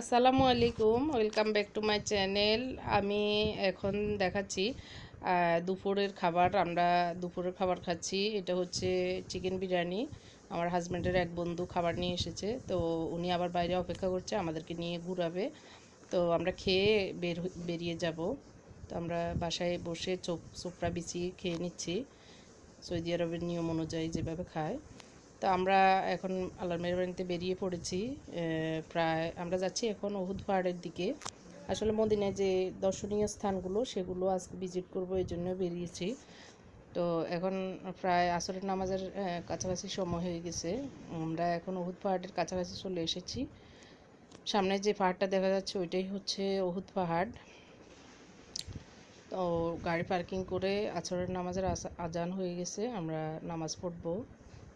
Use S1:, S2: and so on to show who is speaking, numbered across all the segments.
S1: আসসালামু আলাইকুম welcome back to my channel আমি এখন দেখাচ্ছি দুপুরের খাবার। আমরা দুপুরের খাবার খাচ্ছি। এটা হচ্ছে চিকেন বিরিয়ানি। আমার হাজব্যান্ডের এক বন্ধু খাবার নিয়ে এসেছে। তো উনি আবার বাইরে অপেক্ষা করছে, আমাদেরকে নিয়ে ঘুরাবে। তো আমরা খেয়ে বের বেরিয়ে যাব। তো আমরা বাসায় বসে চোপ চোপড়া বিছিয়ে খেয়ে নিচ্ছি। সৌদি আরবের নিয়ম অনুযায়ী যেভাবে খায়। তো আমরা এখন আল্লাহর মেহরবানিতে বেরিয়ে পড়েছি প্রায় আমরা যাচ্ছি এখন ওহুদ পাহাড়ের দিকে। আসলে মদিনায় যে দর্শনীয় স্থানগুলো, সেগুলো আজকে ভিজিট করব, এই জন্য বেরিয়েছি। তো এখন প্রায় আসরের নামাজের কাছাকাছি সময় হয়ে গেছে। আমরা এখন ওহুদ পাহাড়ের কাছাকাছি চলে এসেছি। সামনে যে পাহাড়টা দেখা যাচ্ছে, ওইটাই হচ্ছে ওহুদ পাহাড়। তো গাড়ি পার্কিং করে আছরের নামাজের আজান হয়ে গেছে, আমরা নামাজ পড়ব।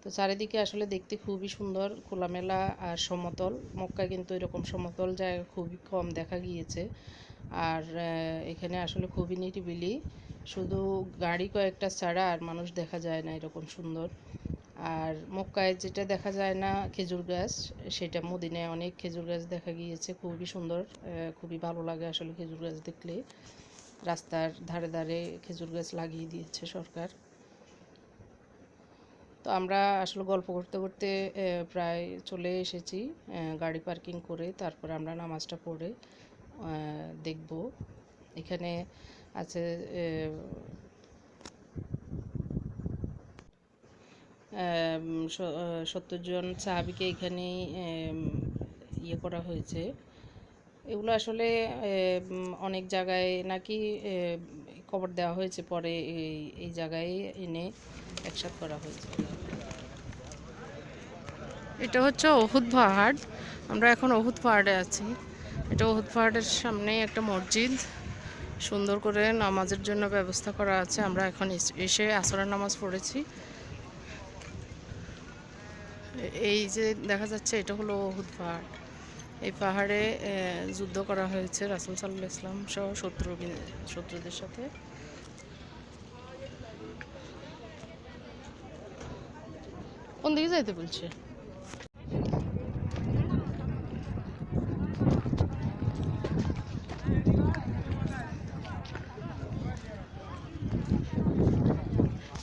S1: তো চারিদিকে আসলে দেখতে খুবই সুন্দর, খোলামেলা আর সমতল। মক্কা কিন্তু এরকম সমতল জায়গা খুবই কম দেখা গিয়েছে। আর এখানে আসলে খুবই নিরিবিলি। শুধু গাড়ি কয়েকটা ছাড়া আর মানুষ দেখা যায় না এরকম সুন্দর। আর মক্কায় যেটা দেখা যায় না, খেজুর গাছ, সেটা মদিনায় অনেক খেজুর গাছ দেখা গিয়েছে। খুবই সুন্দর খুবই ভালো লাগে আসলে খেজুর গাছ দেখলে। রাস্তার ধারে ধারে খেজুর গাছ লাগিয়ে দিয়েছে সরকার। তো আমরা আসলে গল্প করতে করতে প্রায় চলে এসেছি গাড়ি পার্কিং করে, তারপরে আমরা নামাজটা পড়ে দেখব। এখানে আছে সত্তর জন সাহাবিকে এখানেই ইয়ে করা হয়েছে। এগুলো আসলে অনেক জায়গায় নাকি কবর দেওয়া হয়েছে, পরে এই এই জায়গায় এনে একসাথ করা হয়েছে। এটা হচ্ছে অহুদ পাহাড়। আমরা এখন অহুদ পাহাড়ে আছি। এটা অহুদ পাহাড়ের সামনেই একটা মসজিদ। সুন্দর করে নামাজের জন্য ব্যবস্থা করা আছে। আমরা এখন এসে আসরের নামাজ পড়েছি। এই যে দেখা যাচ্ছে, এটা হলো অহুদ পাহাড়। এই পাহাড়ে যুদ্ধ করা হয়েছে রাসুল সাল্লাহ ইসলাম সহ শত্রু, শত্রুদের সাথে। কোন দিকে যাইতে বলছে?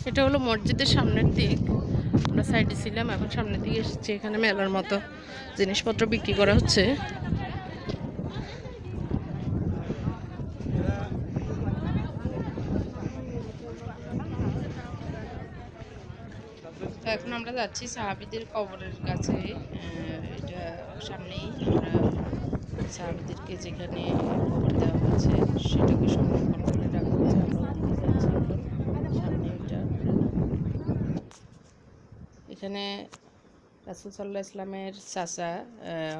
S1: এটা হলো মসজিদের সামনের দিক। আমরা সাইডে ছিলাম, এখন সামনের দিকে এসেছি এখানে মেলার মতো জিনিসপত্র বিক্রি করা হচ্ছে। এখন আমরা যাচ্ছি সাহাবিদের কবরের কাছে এটা সামনেই আমরা সাহাবিদেরকে যেখানে কবর দেওয়া হয়েছে, সেটাকে সংরক্ষণ করে রাখা হয়েছে আমরা ওদিকে যাচ্ছি এখন সামনে এটা এখানে রাসুল সাল্লাহ ইসলামের চাচা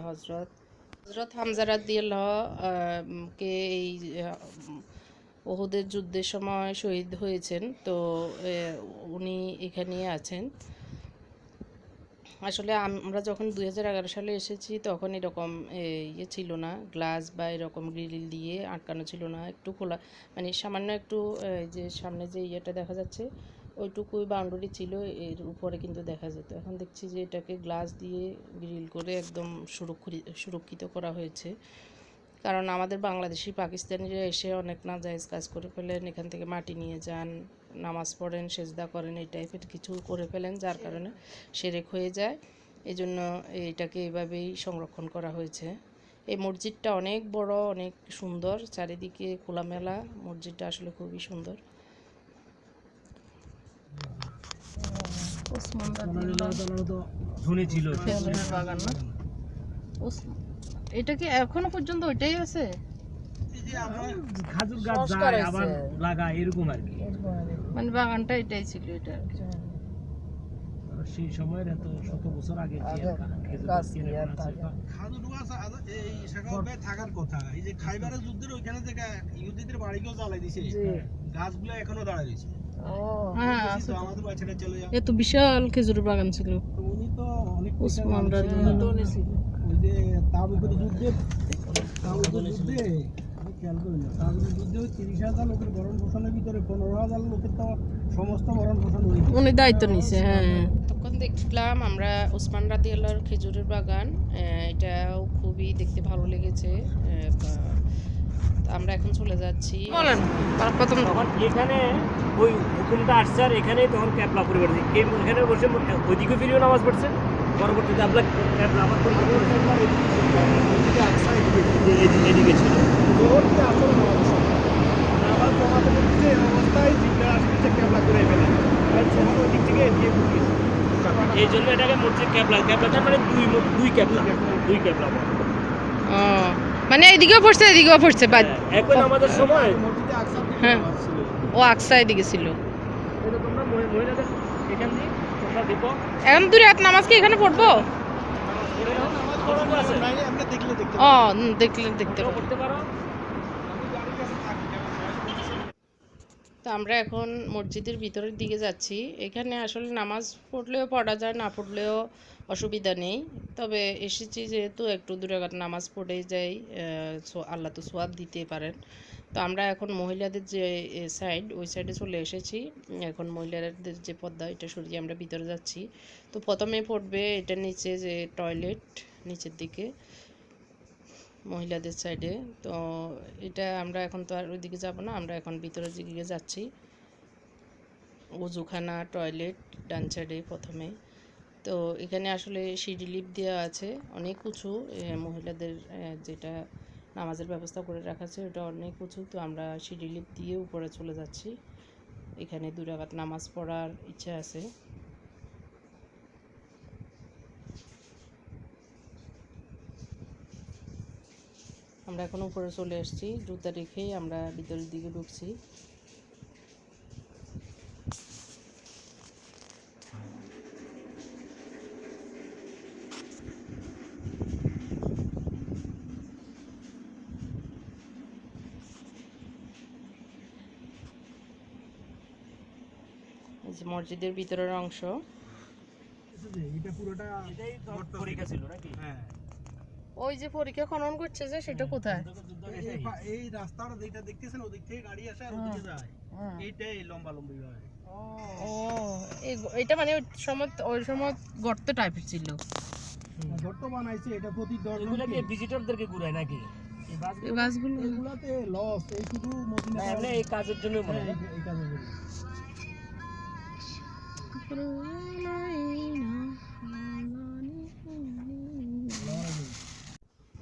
S1: হজরত হজরত হামজারাত দিয়াল কে এই ওহুদের যুদ্ধের সময় শহীদ হয়েছেন, তো উনি এখানেই আছেন। আসলে আমরা যখন দু হাজার এগারো সালে এসেছি, তখন এরকম ইয়ে ছিল না, গ্লাস বা এরকম গ্রিল দিয়ে আটকানো ছিল না, একটু খোলা মানে সামান্য একটু যে সামনে যে ইয়েটা দেখা যাচ্ছে ওইটুকুই বাউন্ডারি ছিল, এর উপরে কিন্তু দেখা যেত। এখন দেখছি যে এটাকে গ্লাস দিয়ে গ্রিল করে একদম সুরক্ষিত সুরক্ষিত করা হয়েছে। কারণ আমাদের বাংলাদেশি পাকিস্তানিরা এসে অনেক নাজায়েজ কাজ করে ফেলেন, এখান থেকে মাটি নিয়ে যান, নামাজ পড়েন, সেজদা করেন, এই টাইপের কিছু করে ফেলেন, যার কারণে সেরেক হয়ে যায়। এই জন্য এইটাকে এভাবেই সংরক্ষণ করা হয়েছে। এই মসজিদটা অনেক বড়, অনেক সুন্দর, চারিদিকে খোলামেলা। মসজিদটা আসলে খুবই সুন্দর ওসমান
S2: ধনী ছিল
S1: খেজুরের বাগান না? এটা কি এখনও পর্যন্ত ওইটাই আছে?
S2: খাজুর গাছ যায় আবার লাগায় এরকম আর কি।
S1: মানে বাগানটা এটাই ছিল এটা আর কি।
S2: সেই সময়ের এত শত বছর আগে
S3: থাকার কথা। এই যে খাইবারের যুদ্ধের ওইখানে থেকে ইহুদিদের বাড়িকেও জ্বালাই দিছে। গাছগুলো এখনও দাঁড়ায় রয়েছে।
S1: হ্যাঁ
S3: তো
S1: আছে তো। বিশাল খেজুরের বাগান ছিল।
S3: উনি
S1: দায়িত্ব নিছে হ্যাঁ। তখন দেখলাম আমরা ওসমান রাদিয়াল্লাহর খেজুরের বাগান আহ, এটাও খুবই দেখতে ভালো লেগেছে আমরা এখন চলে যাচ্ছি। বলেন প্রথম
S2: তখন এখানে ওই হুকুমটা আসছে আর এখানেই তখন ক্যাপলা পরিবার এখানে বসে ওইদিকে ফিরিও নামাজ পড়ছে পরবর্তীতে আপনার ক্যাপলা আবার এদিকে ছিল। এই জন্য এটাকে মসজিদ ক্যাপলা ক্যাপলা তার মানে দুই ম- দুই ক্যাপলা দুই ক্যাপলা
S1: ও মানে এদিকেও পড়ছে এদিকেও পড়ছে বাদ-
S2: হ্যাঁ, একই নামাজের সময়।
S1: হ্যাঁ। ও আকসা এদিকে ছিল।
S2: এখান
S1: এখন রাত নামাজ কি এখানে পড়ব?
S3: দেখলে দেখতে
S1: ও দেখলে তো আমরা এখন মসজিদের ভিতরের দিকে যাচ্ছি। এখানে আসলে নামাজ পড়লেও পড়া যায় না পড়লেও অসুবিধা নেই। তবে এসেছি যেহেতু একটু দুরাঘাত নামাজ পড়েই যাই আল্লাহ তো সোয়াব দিতে পারেন। তো আমরা এখন মহিলাদের যে সাইড ওই সাইডে চলে এসেছি। এখন মহিলাদের যে পর্দা এটা সরিয়ে আমরা ভিতরে যাচ্ছি। তো প্রথমে পড়বে এটা নিচে যে টয়লেট নিচের দিকে, মহিলাদের সাইডে তো এটা আমরা এখন তো আর ওইদিকে যাব না, আমরা এখন ভিতরের দিকে যাচ্ছি। উজুখানা টয়লেট ডান সাইডে প্রথমে। তো এখানে আসলে সিঁড়ি লিপ দেওয়া আছে। অনেক উঁচু মহিলাদের যেটা নামাজের ব্যবস্থা করে রাখা আছে ওটা অনেক উঁচু। তো আমরা সিঁড়ি লিপ দিয়ে উপরে চলে যাচ্ছি। এখানে দুরাঘাত নামাজ পড়ার ইচ্ছা আছে। আমরা এখন উপরে চলে এসেছি জুতা রেখেই আমরা ভিতরের দিকে ঢুকছি। মসজিদের ভিতরের অংশ।
S3: হ্যাঁ
S1: ওই যে পরীক্ষা খনন করছে যে সেটা কোথায়?
S3: এই- এই রাস্তাটা যেটা দেখতেছেন ওদিক থেকে গাড়ি আসে আর ওদিকে যায় এইটাই লম্বা লম্বি হয়
S1: ও এটা মানে ওই সময় ওই সময় গর্ত টাইপের ছিল।
S3: গর্ত বানাইছে এটা প্রতি দশ
S2: এগুলাকে ভিজিটরদেরকে ঘুরায় নাকি? এই
S1: বাসগুলো
S3: এগুলাতে লস এই শুধু মদিনা
S2: এই কাজের জন্য মনে
S3: হ্যাঁ,
S2: হয়
S3: এই কাজের জন্য।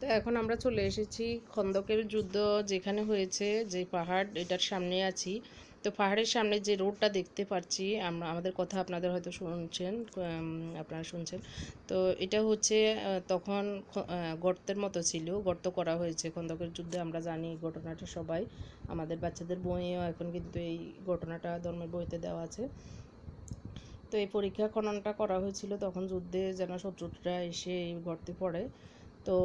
S1: তো এখন আমরা চলে এসেছি খন্দকের যুদ্ধ যেখানে হয়েছে, যে পাহাড়, এটার সামনে আছি। তো পাহাড়ের সামনে যে রোডটা দেখতে পাচ্ছি আমরা আমাদের কথা আপনাদের হয়তো শুনছেন আপনারা শুনছেন। তো এটা হচ্ছে তখন গর্তের মতো ছিল, গর্ত করা হয়েছে খন্দকের যুদ্ধে, আমরা জানি ঘটনাটা সবাই। আমাদের বাচ্চাদের বইয়েও এখন কিন্তু এই ঘটনাটা ধর্মের বইতে দেওয়া আছে। তো এই পরীক্ষা খননটা করা হয়েছিল তখন যুদ্ধে যেন শত্রুরা এসে এই গর্তে পড়ে। তো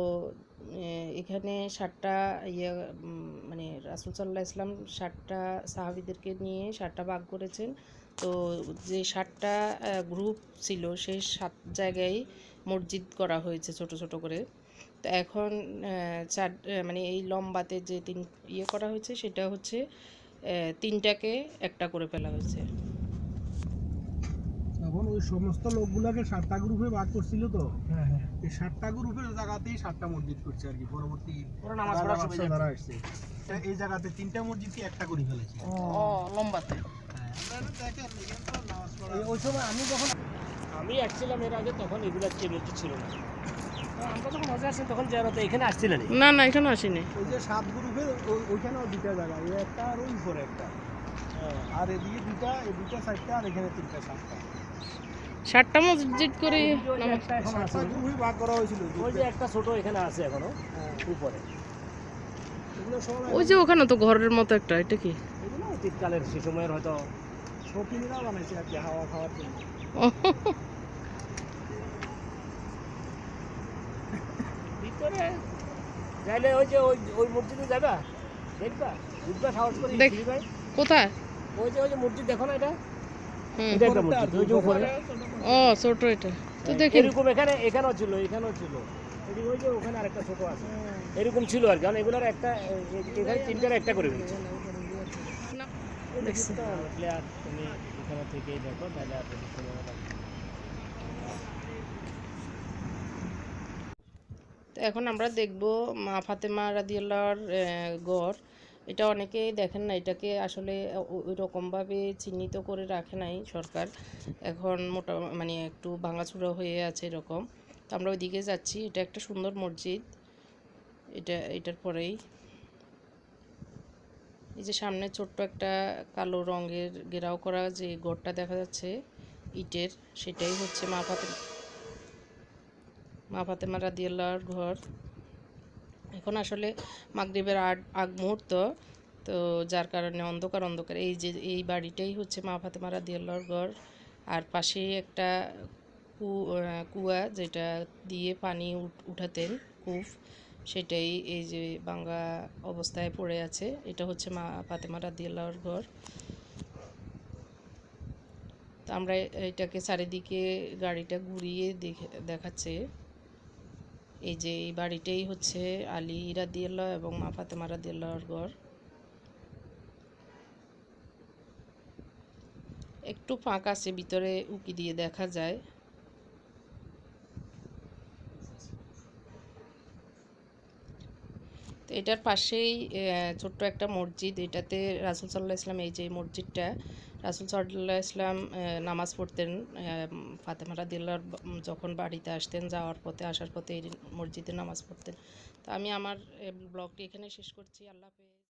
S1: এখানে ষাটটা ইয়ে মানে রাসুল সাল্লাহ ইসলাম ষাটটা সাহাবিদেরকে নিয়ে ষাটটা ভাগ করেছেন। তো যে ষাটটা গ্রুপ ছিল সেই সাত জায়গায় মসজিদ করা হয়েছে ছোট ছোট করে। তো এখন চার মানে এই লম্বাতে যে তিন ইয়ে করা হয়েছে সেটা হচ্ছে তিনটাকে একটা করে ফেলা হয়েছে।
S3: ওই সমস্ত লোকগুলাকে সাতটা গ্রুপে ভাগ করছিল তো।
S2: হ্যাঁ হ্যাঁ।
S3: এই সাতটা গ্রুপের জায়গাতেই সাতটা মসজিদ করছে আর কি পরবর্তী
S2: নামাজ পড়ার
S3: যারা যারা আসছে এই জায়গাতে তিনটা মসজিদকে একটা করে ফেলেছে।
S1: ও লম্বাতে।
S3: হ্যাঁ,
S2: ওই সময় আমি যখন আমি আসছিলাম এর আগে তখন এগুলা ছিল না। আমরা যখন আসছি তখন যারা তো এখানে আসছিলেন
S1: না। না এখানে আসেনি।
S3: ওই যে সাত গ্রুপের ওইখানেও দুইটা জায়গা একটা আর ওই উপরে একটা। আর এদিকে দুইটা এই দুইটা চারটা আর এখানে তিনটা সাতটা।
S1: ষাটটা মসজিদ করে
S3: সাতটা ভাগ হয়েছিল
S2: ওই যে একটা ছোট এখানে আছে
S3: এখনও
S2: উপরে।
S1: ওই যে ওখানে তো ঘরের মতো একটা এটা কি?
S2: অতীতকালের সে সময়ের হয়তো
S3: শৌখিনীরা বানাইছে আর কি হাওয়া খাওয়ার জন্য।
S2: ভিতরে যাইলে ওই যে ওই ওই মসজিদে যাবা দেখবা? উঠবা সাহস করে
S1: দেখ।
S2: সিঁড়ি ভাই
S1: কোথায়?
S2: ওই যে ওই যে মসজিদ দেখো না এটা? এটা একটা মসজিদ ওই যে উপরে।
S1: ও ছোট এটা। তো দেখি।
S2: এরকম এখানে এখানেও ছিল এখানেও ছিল। ওই যে ওখানে আরেকটা ছোট আছে। এরকম ছিল আর কারণ এগুলোর একটা এখানে তিনটার একটা করে তুমি থেকেই দেখো তাহলে আর
S1: এখন আমরা দেখব মা ফাতেমা রাদিয়াল্লাহর গড় এটা অনেকেই দেখেন না, এটাকে আসলে ও- ওই রকমভাবে চিহ্নিত করে রাখে নাই সরকার। এখন মোটা মানে একটু ভাঙাচুরা হয়ে আছে এরকম। তো আমরা ওইদিকে যাচ্ছি, এটা একটা সুন্দর মসজিদ। এটা, এটার পরেই এই যে সামনে ছোট্ট একটা কালো রঙের ঘেরাও করা যে গড়টা দেখা যাচ্ছে, ইটের, সেটাই হচ্ছে মা ফাতেমা মা ফাতেমা রাদিয়াল্লাহর ঘর। এখন আসলে মাগরিবের আগ আগ মুহূর্ত, তো যার কারণে অন্ধকার অন্ধকার। এই যে, এই বাড়িটাই হচ্ছে মা ফাতেমা রাদিয়াল্লাহর ঘর। আর পাশেই একটা কুয়া যেটা দিয়ে পানি উঠ- উঠাতেন কূপ সেটাই এই যে বাঙ্গা অবস্থায় পড়ে আছে। এটা হচ্ছে মা ফাতেমা রাদিয়াল্লাহর ঘর। তো আমরা এটাকে চারিদিকে গাড়িটা ঘুরিয়ে দেখে, দেখাচ্ছে। এই যে এই বাড়িটাই হচ্ছে আলী রাদিয়াল্লাহ এবং মা ফাতেমা রাদিয়াল্লাহর ঘর। একটু ফাঁক আছে, ভিতরে উকি দিয়ে দেখা যায়। তো এটার পাশেই ছোট্ট একটা মসজিদ। এটাতে রাসুল সাল্লাহ ইসলাম এই যে মসজিদটা রাসুল সাল্লাহ ইসলাম নামাজ পড়তেন ফাতেমা রাদিল্লার যখন বাড়িতে আসতেন, যাওয়ার পথে, আসার পথে এই মসজিদে নামাজ পড়তেন। তো আমি আমার ব্লগটি এখানে শেষ করছি। আল্লাহ